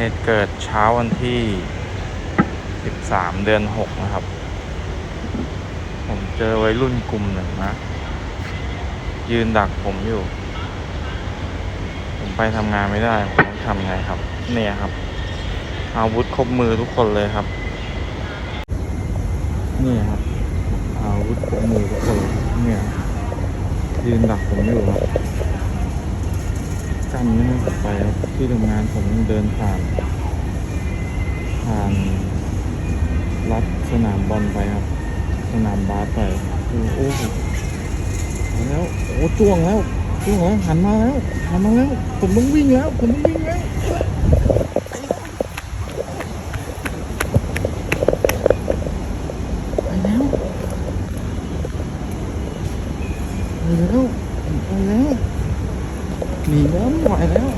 เหตุเกิดเช้าวันที่ 13 เดือน 6 นะครับ ผมเจอวัยรุ่นกลุ่มหนึ่งนะ ยืนดักผมอยู่ ผมไปทำงานไม่ได้ ผมต้องทำไงครับ เนี่ยครับ อาวุธครบมือทุกคนเลยครับ นี่ครับ อาวุธครบมือทุกคนเลยเนี่ยยืนดักผมอยู่ครับ กั้นไม่ให้ผมไปครับที่ทำงานผมเดินผ่าน ผ่านรัดสนามบอลไปครับ สนามบาสไปโอ้โหแล้วโอ้จ้วงแล้วจ้วงแล้วหันมาแล้วหันมาแล้ว ผมต้องวิ่งแล้ว ผมต้องวิ่งแล้วไปแล้วไปแล้วไปแล้ว มีน้ำไหวแล้ว